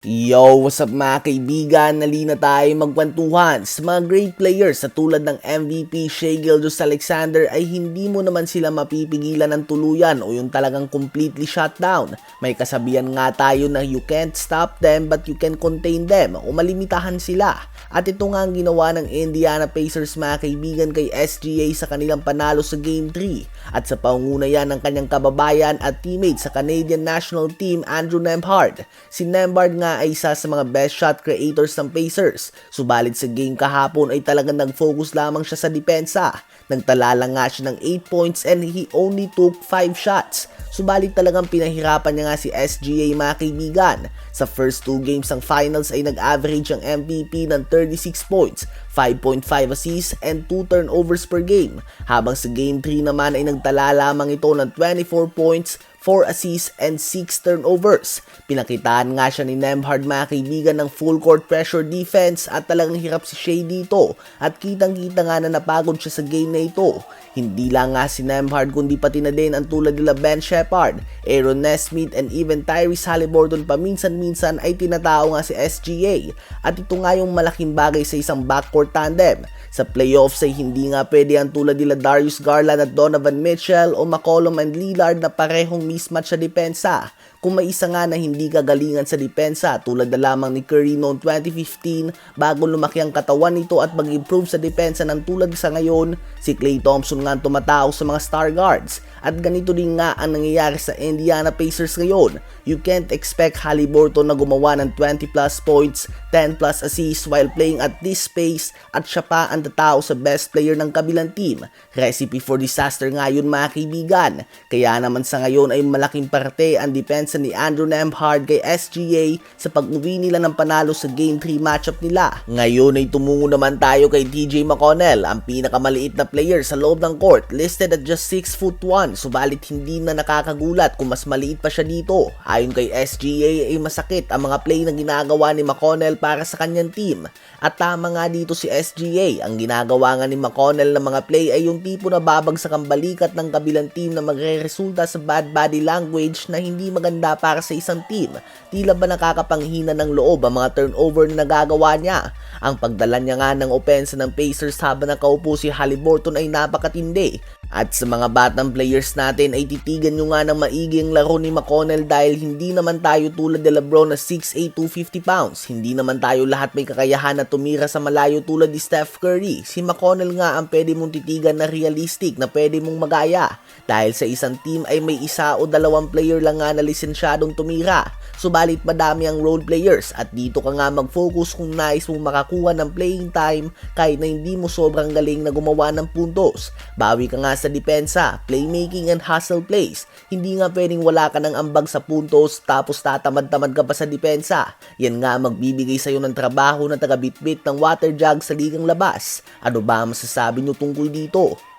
Yo, what's up mga kaibigan? Nalina tayo magkwentuhan sa mga great players sa tulad ng MVP Shea Gilgeous Alexander ay hindi mo naman sila mapipigilan ng tuluyan o yung talagang completely shut down. May kasabihan nga tayo na you can't stop them but you can contain them o malimitahan sila. At ito nga ang ginawa ng Indiana Pacers mga kaibigan kay SGA sa kanilang panalo sa Game 3 at sa paunguna ng kanyang kababayan at teammate sa Canadian National Team Andrew Nembhard. Si Nembhard nga ay isa sa mga best shot creators ng Pacers. Subalit sa game kahapon ay talagang nag-focus lamang siya sa depensa. Nagtala lang nga siya ng 8 points and he only took 5 shots. Subalit talagang pinahirapan niya nga si SGA mga kaibigan. Sa first 2 games ng finals ay nag-average ang MVP ng 36 points, 5.5 assists and 2 turnovers per game. Habang sa game 3 naman ay nagtala lamang ito ng 24 points, 4 assists and 6 turnovers. Pinakitaan nga siya ni Nemhard mga kaibigan ng full court pressure defense at talagang hirap si Shea dito at kitang kita nga na napagod siya sa game na ito. Hindi lang nga si Nemhard kundi pati na din ang tulad nila Ben Shepard, Aaron Nesmith and even Tyrese Halliburton paminsan-minsan ay tinatao nga si SGA at ito nga yung malaking bagay sa isang backcourt tandem. Sa playoffs ay hindi nga pwede ang tulad nila Darius Garland at Donovan Mitchell o McCollum and Lillard na parehong mismatch sa depensa. Kung may isa nga na hindi kagalingan sa depensa tulad na lamang ni Curry noong 2015 bago lumaki ang katawan nito at mag-improve sa depensa ng tulad sa ngayon, si Klay Thompson nga tumatao sa mga star guards. At ganito din nga ang nangyayari sa Indiana Pacers ngayon. You can't expect Halliburton na gumawa ng 20 plus points, 10 plus assists while playing at this pace at siya pa ang tatao sa best player ng kabilang team. Recipe for disaster nga yun mga kaibigan. Kaya naman sa ngayon ay malaking parte ang depensa ni Andrew Nemhard kay SGA sa pag-uwi nila ng panalo sa Game 3 matchup nila. Ngayon ay tumungo naman tayo kay TJ McConnell, ang pinakamaliit na player sa loob ng court, listed at just 6 foot 1, subalit hindi na nakakagulat kung mas maliit pa siya dito. Ayon kay SGA ay masakit ang mga play na ginagawa ni McConnell para sa kanyang team. At tama nga dito si SGA, ang ginagawa nga ni McConnell ng mga play ay yung tipo na babagsak ang balikat ng kabilang team na magre-resulta sa bad body language na hindi maganda para sa isang team. Tila ba nakakapanghina ng loob ang mga turnover na nagagawa niya? Ang pagdala niya nga ng opensa ng Pacers habang nakaupo si Halliburton ay napakatindi. At sa mga batang players natin ay titigan nyo nga ng maigi ang laro ni McConnell dahil hindi naman tayo tulad ni Lebron na 6'8", 250 pounds. Hindi naman tayo lahat may kakayahan na tumira sa malayo tulad ni Steph Curry. Si McConnell nga ang pwede mong titigan na realistic na pwede mong magaya. Dahil sa isang team ay may isa o dalawang player lang nga na lisensyadong tumira. Subalit madami ang role players at dito ka nga mag-focus kung nais mong makakuha ng playing time kahit na hindi mo sobrang galing na gumawa ng puntos. Bawi ka nga sa depensa, playmaking and hustle plays. Hindi nga pwedeng wala ka ng ambag sa puntos tapos tatamad-tamad ka pa sa depensa. Yan nga magbibigay sa'yo ng trabaho na taga-bitbit ng water jug sa ligang labas. Ano ba masasabi nyo tungkol dito?